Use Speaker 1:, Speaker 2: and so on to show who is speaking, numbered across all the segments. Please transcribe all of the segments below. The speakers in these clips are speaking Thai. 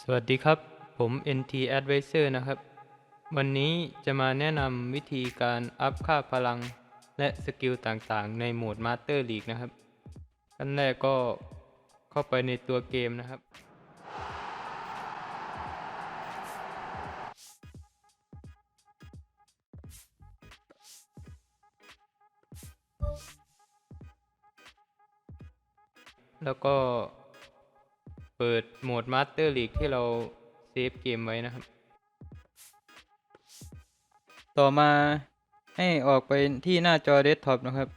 Speaker 1: สวัสดีครับ ผม NT Advisor นะครับ วันนี้จะมาแนะนำวิธีการอัพค่าพลัง และสกิลต่างๆ ในโหมด Master League นะครับขั้นแรกก็เข้าไปในตัวเกมนะครับ แล้วก็ เปิดโหมด Master League ที่เราเซฟเกมไว้นะครับ ต่อมาให้ออกไปที่หน้าจอเดสก์ท็อปนะครับ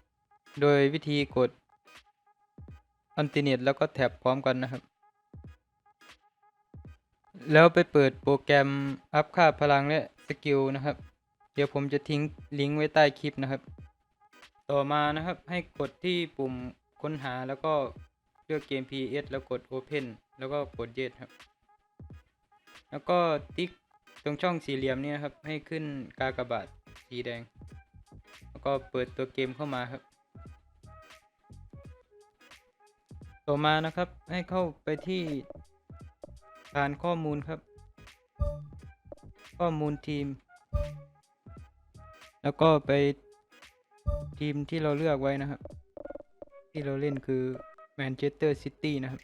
Speaker 1: โดยวิธีกด Alternate แล้วก็แท็บพร้อมกันนะครับ แล้วไปเปิดโปรแกรมอัพค่าพลังและสกิลนะครับ เดี๋ยวผมจะทิ้งลิงก์ไว้ใต้คลิปนะครับ ต่อมานะครับให้กดที่ปุ่มค้นหาแล้วก็เลือกเกม PS แล้วกด Open แล้วก็กด Yes ครับ แล้วก็ติ๊กตรงช่องสี่เหลี่ยมนี้นะครับ ให้ขึ้นกากบาทสีแดง แล้วก็เปิดตัวเกมเข้ามาครับ ต่อมานะครับให้เข้าไปที่ฐานข้อมูลครับ ข้อมูลทีม แล้วก็ไปทีมที่เราเลือกไว้นะครับ ที่เราเล่นคือแมนเชสเตอร์ซิตี้นะครับ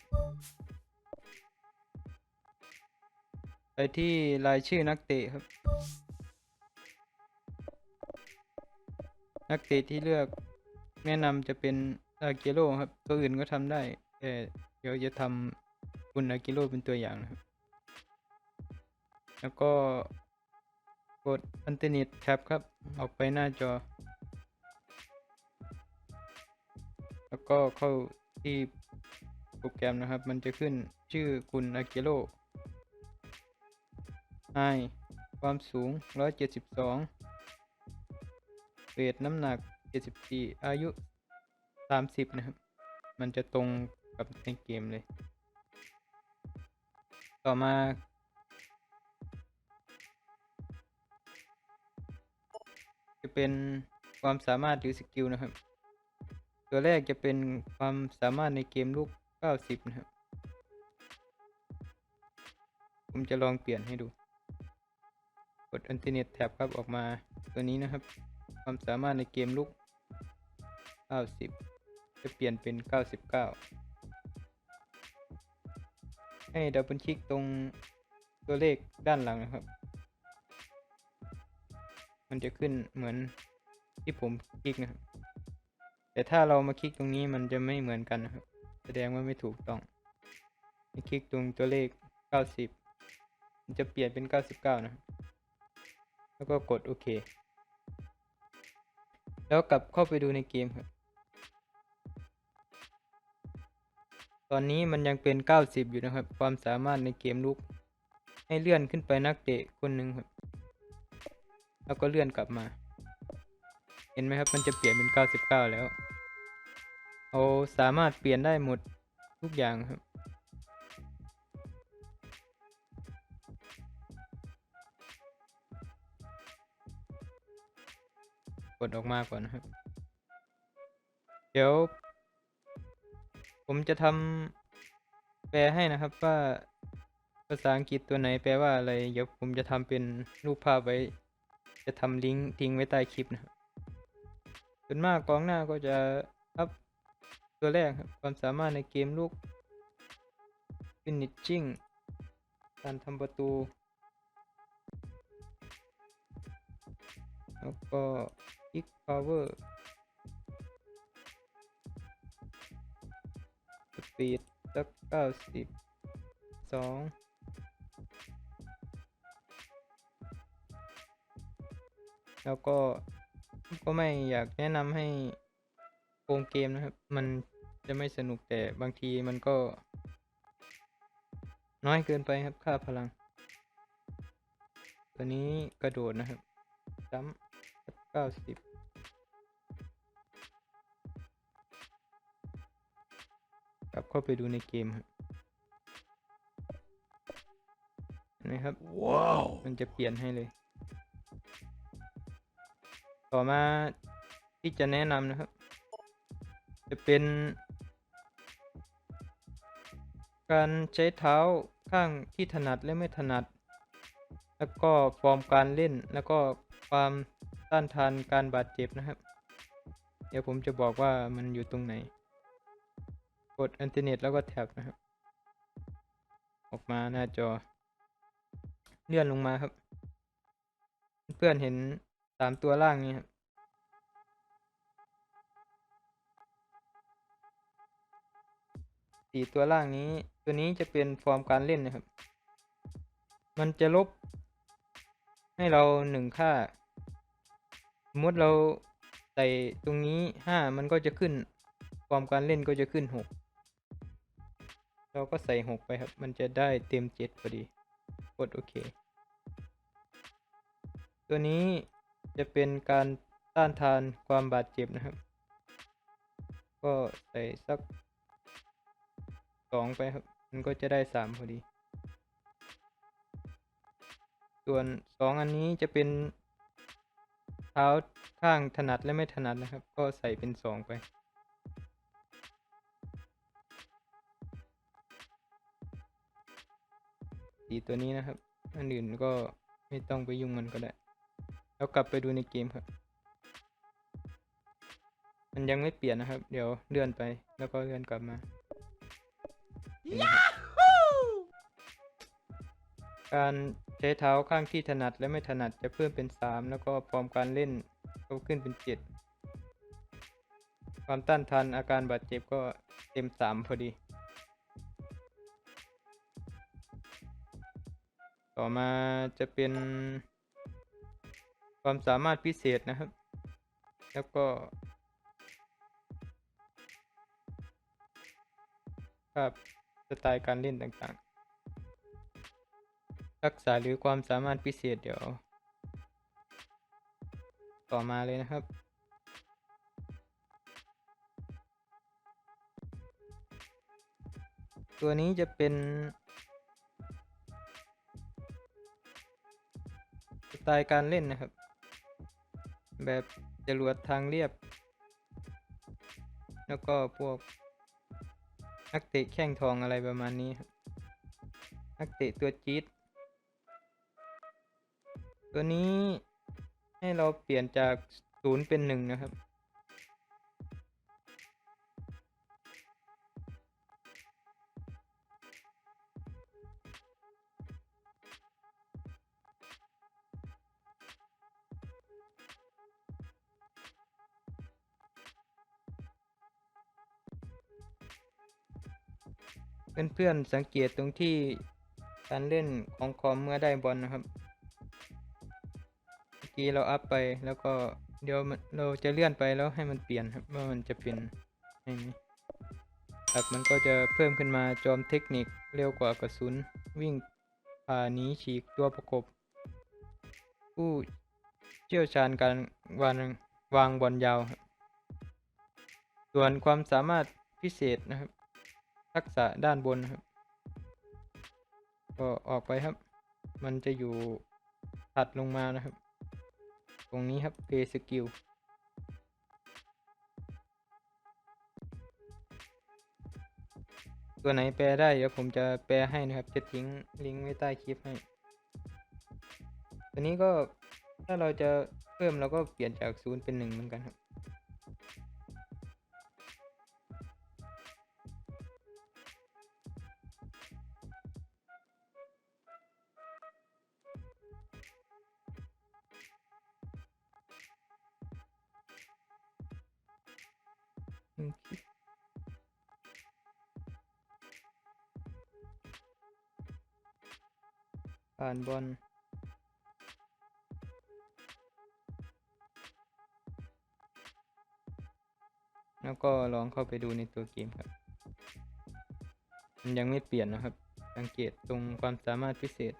Speaker 1: ที่รายชื่อนักเตะครับ นักเตะที่เลือกแนะนำจะเป็นอากิโร่ครับ ตัวอื่นก็ทำได้แต่เดี๋ยวจะทำคุณอากิโร่เป็นตัวอย่างนะครับ แล้วก็กดอันเทอร์เน็ตแท็บครับ ออกไปหน้าจอ แล้วก็เข้าที่โปรแกรมนะครับ มันจะขึ้นชื่อคุณอากิโร่ ไอความสูง 172เวทน้ำหนัก 74 อายุ 30 นะครับ มันจะตรงกับในเกมเลย ต่อมาจะเป็นความสามารถหรือสกิลนะครับ ตัวแรกจะเป็นความสามารถในเกมลูก 90 นะครับ ผมจะลองเปลี่ยนให้ดู กด Alternate Tab ครับออกมาตัวนี้นะครับ ความสามารถในเกมลูก90 จะเปลี่ยนเป็น 99 ให้ดับเบิลคลิกตรงตัวเลขด้านหลังนะครับ มันจะขึ้นเหมือนที่ผมคลิกนะครับ แต่ถ้าเรามาคลิกตรงนี้มันจะไม่เหมือนกันนะครับ แสดงว่าไม่ถูกต้อง คลิกตรงตัวเลข 90 มันจะเปลี่ยนเป็น 99 นะครับ แล้วก็กดโอเค แล้วกลับเข้าไปดูในเกมครับ ตอนนี้มันยังเป็น 90 อยู่นะครับ ความสามารถในเกมลุก ให้เลื่อนขึ้นไปนักเตะคนหนึ่งครับ แล้วก็เลื่อนกลับมา เห็นไหมครับ มันจะเปลี่ยนเป็น 99 แล้วเราสามารถเปลี่ยนได้หมดทุกอย่างครับ กดออกมาก่อนนะครับ เดี๋ยว ผมจะทำแปลให้นะครับว่าภาษาอังกฤษตัวไหนแปลว่าอะไร เดี๋ยวผมจะทำเป็นรูปภาพไว้ จะทำลิงก์ทิ้งไว้ใต้คลิปนะครับส่วนมากกองหน้าก็จะอัพตัวแรกครับความสามารถในเกมลูก finishing การทำประตู แล้วก็ kick power speed สักเก้าสิบสองแล้วก็ก็ไม่อยากแนะนำให้โกงเกมนะครับ มันจะไม่สนุกแต่บางทีมันก็ น้อยเกินไปครับค่าพลัง ตัวนี้กระโดดนะครับซ้ำ เก้าสิบกลับเข้าไปดูในเกมครับเห็นไหมครับ
Speaker 2: ว้าว
Speaker 1: มันจะเปลี่ยนให้เลย ต่อมาที่จะแนะนำนะครับ จะเป็น การใช้เท้าข้างที่ถนัดและไม่ถนัด แล้วก็ฟอร์มการเล่นแล้วก็ความ ต้านทานการบาดเจ็บนะครับ เดี๋ยวผมจะบอกว่ามันอยู่ตรงไหน กดอินเทอร์เน็ตแล้วก็แท็บนะครับ ออกมาหน้าจอ เลื่อนลงมาครับ เพื่อนเห็นสามตัวล่างนี้ครับสี่ตัวล่างนี้ ตัวนี้จะเป็นฟอร์มการเล่นนะครับ มันจะลบให้เราหนึ่งค่า สมมติเราใส่ตรงนี้ห้ามันก็จะขึ้นฟอร์มการเล่นก็จะขึ้นหกเราก็ใส่หกไปครับ มันจะได้เต็มเจ็ดพอดี กดโอเค ตัวนี้จะเป็นการต้านทานความบาดเจ็บนะครับ ก็ใส่สักสองไปครับ มันก็จะได้สามพอดี ส่วนสองอันนี้จะเป็น เท้าข้างถนัดและไม่ถนัดนะครับ ก็ใส่เป็นสองไป สีตัวนี้นะครับ อันอื่นก็ไม่ต้องไปยุ่งมันก็ได้ แล้วกลับไปดูในเกมครับ มันยังไม่เปลี่ยนนะครับ เดี๋ยวเลื่อนไปแล้วก็เลื่อนกลับมาเห็นไหมครับการ ใช้เท้าข้างที่ถนัดและไม่ถนัดจะเพิ่มเป็น 3 แล้วก็ฟอร์มการเล่นก็ขึ้นเป็น 7 ความต้านทานอาการบาดเจ็บก็เต็ม 3 พอดี ต่อมาจะเป็นความสามารถพิเศษนะครับ แล้วก็ภาพสไตล์การเล่นต่างๆ ทักษะหรือความสามารถพิเศษเดี๋ยว ต่อมาเลยนะครับ ตัวนี้จะเป็นสไตล์การเล่นนะครับ แบบจรวดทางเรียบ แล้วก็พวกนักเตะแข้งทองอะไรประมาณนี้ นักเตะตัวจี๊ด ตัวนี้ให้เราเปลี่ยนจากศูนย์เป็นหนึ่งนะครับ เพื่อนๆสังเกตตรงที่การเล่นของคอมเมื่อได้บอลนะครับ กี้เราอัพไปแล้วก็เดี๋ยวมันเราจะเลื่อนไปแล้วให้มันเปลี่ยนครับว่ามันจะเป็นอย่างนี้ครับมันก็จะเพิ่มขึ้นมาจอมเทคนิคเร็วกว่ากระสุนวิ่งผ่านีฉีกตัวประกบ ผู้เชี่ยวชาญการวางวางบอลยาว ส่วนความสามารถพิเศษนะครับ ทักษะด้านบนครับ ก็ออกไปครับ มันจะอยู่ถัดลงมานะครับ ตรงนี้ครับ play skill ตัวไหนแปลได้เดี๋ยวผมจะแปลให้นะครับ จะทิ้งลิงก์ไว้ใต้คลิปให้ ตัวนี้ก็ถ้าเราจะเพิ่มเราก็เปลี่ยนจากศูนย์เป็นหนึ่งเหมือนกันครับ ผ่านบอลแล้วก็ลองเข้าไปดูในตัวเกมครับ มันยังไม่เปลี่ยนนะครับ สังเกตตรงความสามารถพิเศษ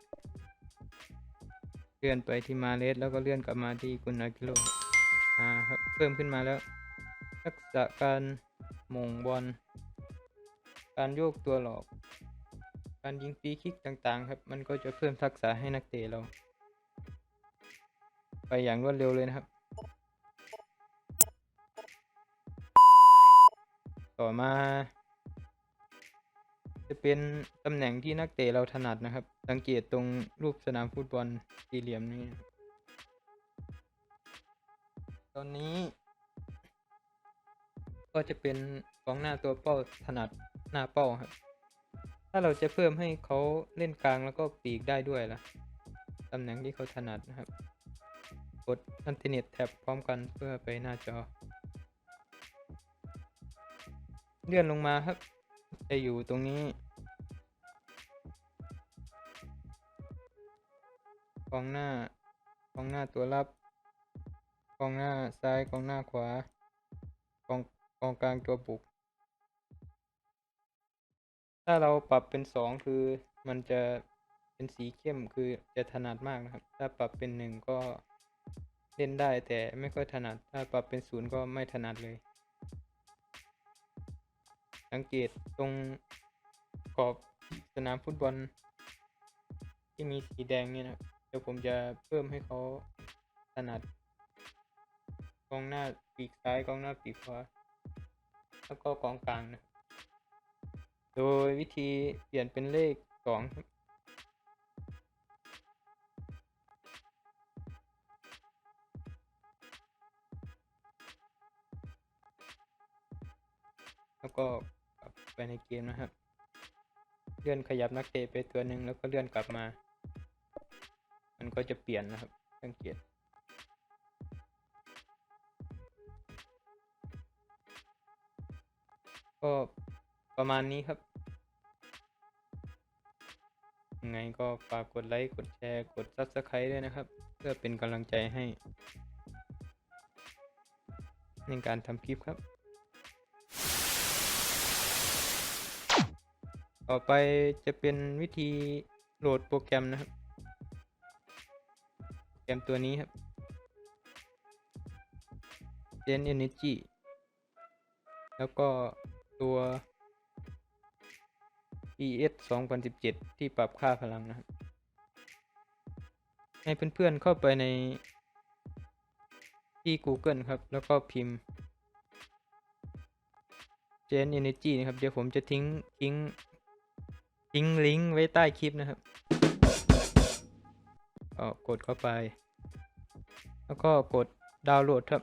Speaker 1: เลื่อนไปที่มาเลสแล้วก็เลื่อนกลับมาที่กุนอากิโลอ่าครับ เพิ่มขึ้นมาแล้ว ทักษะการหม่งบอล การโยกตัวหลอก การยิงฟรีคิกต่างๆ ครับ มันก็จะเพิ่มทักษะให้นักเตะเรา ไปอย่างรวดเร็วเลยนะครับ ต่อมา จะเป็นตำแหน่งที่นักเตะเราถนัดนะครับ สังเกตตรงรูปสนามฟุตบอลสี่เหลี่ยมนี้ ตอนนี้ ก็จะเป็นกองหน้าตัวเป้าถนัดหน้าเป้าครับ ถ้าเราจะเพิ่มให้เขาเล่นกลางแล้วก็ปีกได้ด้วยล่ะ ตำแหน่งที่เขาถนัดนะครับ กดอันติเน็ตแท็บพร้อมกันเพื่อไปหน้าจอ เลื่อนลงมาครับ จะอยู่ตรงนี้กองหน้ากองหน้าตัวรับกองหน้าซ้ายกองหน้าขวากอง กองกลางตัวบุก ถ้าเราปรับเป็นสองคือมันจะเป็นสีเข้มคือจะถนัดมากนะครับ ถ้าปรับเป็นหนึ่งก็เล่นได้แต่ไม่ค่อยถนัด ถ้าปรับเป็นศูนย์ก็ไม่ถนัดเลย สังเกตตรงขอบสนามฟุตบอล ที่มีสีแดงเนี่ยนะเดี๋ยวผมจะเพิ่มให้เขาถนัดกองหน้าปีกซ้ายกองหน้าปีกขวา แล้วก็กองกลางนะ โดยวิธีเปลี่ยนเป็นเลขสองแล้วก็กลับไปในเกมนะครับ เลื่อนขยับนักเตะไปตัวหนึ่งแล้วก็เลื่อนกลับมา มันก็จะเปลี่ยนนะครับสังเกต ก็ประมาณนี้ครับยังไงก็ฝากกดไลค์ กดแชร์ กด Subscribe ด้วยนะครับ เพื่อเป็นกำลังใจให้ ในการทำคลิปครับ ต่อไปจะเป็นวิธีโหลดโปรแกรมนะครับ โปรแกรมตัวนี้ครับ Gen Energy แล้วก็ ตัว ES 2017 ที่ปรับค่าพลังนะครับ ให้เพื่อนๆเข้าไปในที่ Google ครับ แล้วก็พิมพ์ Gen Energy นะครับ เดี๋ยวผมจะทิ้งทิ้งทิ้งลิงก์ไว้ใต้คลิปนะครับก็กดเข้าไป แล้วก็กดดาวน์โหลดครับ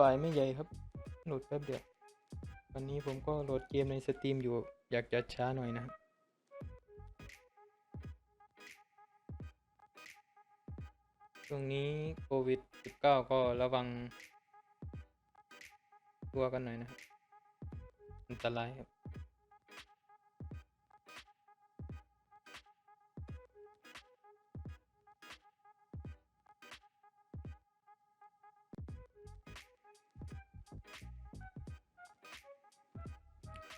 Speaker 1: ไฟล์ไม่ใหญ่ครับ โหลดแป๊บเดียว วันนี้ผมก็โหลดเกมในสตรีมอยู่ อยากจะช้าหน่อยนะครับช่วงนี้โควิด 19 ก็ระวัง ตัวกันหน่อยนะครับอันตรายครับ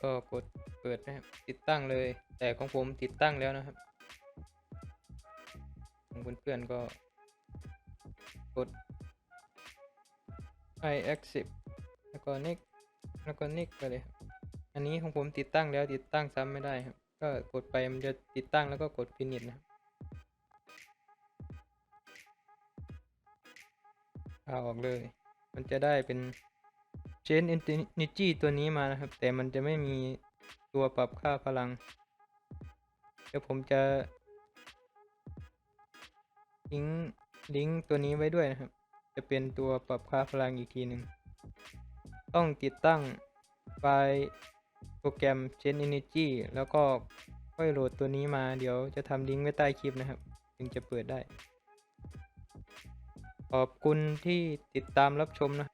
Speaker 1: ก็กดเปิดนะครับติดตั้งเลย แต่ของผมติดตั้งแล้วนะครับของเพื่อนๆก็กด i accept แล้วก็ next แล้วก็ next ไปเลยอันนี้ของผมติดตั้งแล้วติดตั้งซ้ำไม่ได้ครับ ก็กดไปมันจะติดตั้งแล้วก็กด finish นะครับเอาออกเลย มันจะได้เป็น Chain Energy ตัวนี้มานะครับ แต่มันจะไม่มีตัวปรับค่าพลัง เดี๋ยวผมจะลิงก์ลิงก์ตัวนี้ไว้ด้วยนะครับ จะเป็นตัวปรับค่าพลังอีกทีหนึ่ง ต้องติดตั้งไฟล์โปรแกรม Chain Energy แล้วก็ค่อยโหลดตัวนี้มา เดี๋ยวจะทำลิงก์ไว้ใต้คลิปนะครับ ถึงจะเปิดได้ ขอบคุณที่ติดตามรับชมนะ